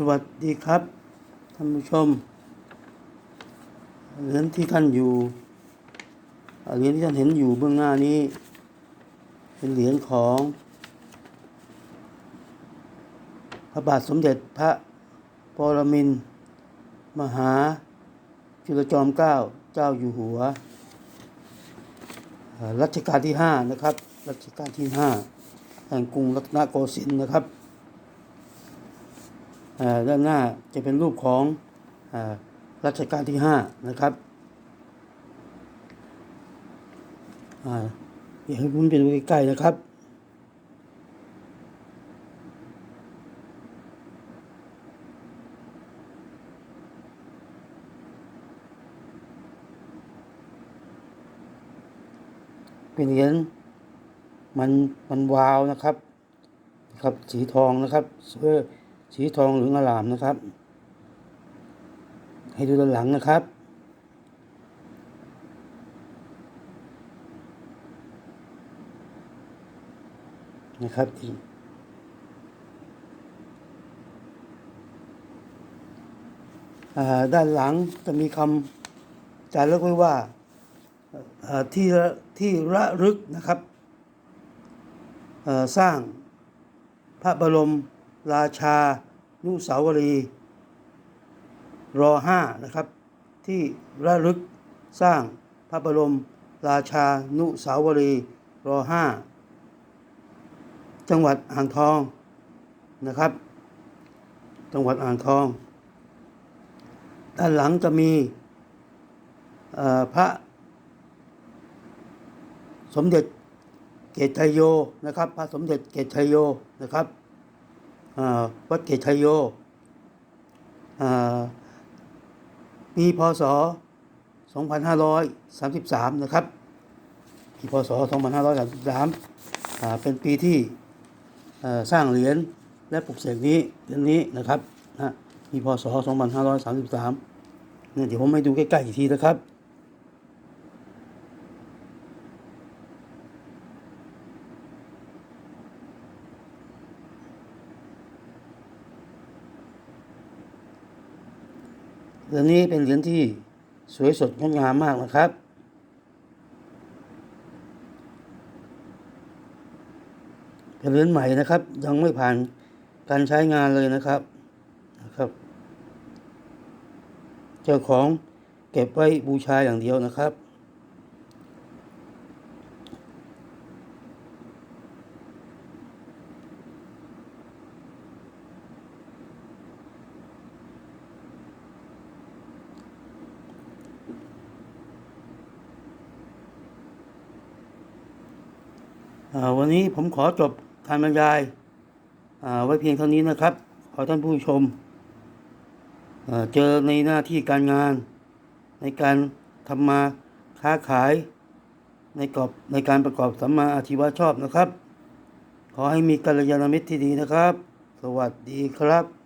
สวัสดีครับท่านผู้ชมเหรียญที่ท่านอยู่เหรียญที่ท่านเห็นอยู่เบื้องหน้านี้ เป็นเหรียญของ พระบาทสมเด็จพระปรมินมหา จุลจอมเกล้าเจ้าอยู่หัวรัชกาลที่ห้านะครับ รัชกาลที่ห้าแห่งกรุงรัตนโกสินทร์นะครับ ด้านหน้าจะเป็นรูปของอรัชกาลที่ห้านะครับอ่าอยากให้คุณไปดูใกล้ๆนะครับ เป็นเหรียญมันมันวาวนะครับ ครับสีทองนะครับสวย สีทองเหลืองอลามนะครับ ให้ดูด้านหลังนะครับ นะครับอีกอ่าด้านหลังจะมีคำจารึกไว้ว่าอ่อที่ที่ระลึกนะครับอ่อสร้างพระบรม ราชานุสาวรีย์รอห้านะครับ ที่ระลึกสร้างพระบรมราชานุสาวรีย์รอห้าจังหวัดอ่างทองนะครับ จังหวัดอ่างทอง ด้านหลังจะมีพระสมเด็จเกตชัยโยนะครับ พระสมเด็จเกตชัยโยนะครับ วัดเกตชัยโยปีพศ 2533 นะครับปีพศ 2533 เป็นปีที่สร้างเหรียญและปลุกเสกนี้เหรียญนี้นะครับนะปีพศ 2533เนี่ยเดี๋ยวผมให้ดูใกล้ๆอีกทีนะครับ เหรียญนี้เป็นเหรียญที่สวยสดงดงามมากนะครับ เป็นเหรียญใหม่นะครับ ยังไม่ผ่านการใช้งานเลยนะครับนะครับ เจ้าของเก็บไว้บูชาอย่างเดียวนะครับ วันนี้ผมขอจบการบรรยายไว้เพียงเท่านี้นะครับ ขอท่านผู้ชม เจอในหน้าที่การงาน ในการทำมาค้าขาย ในกรอบในการประกอบสัมมาอาชีวะชอบนะครับ ขอให้มีกัลยาณมิตรที่ดีนะครับ สวัสดีครับ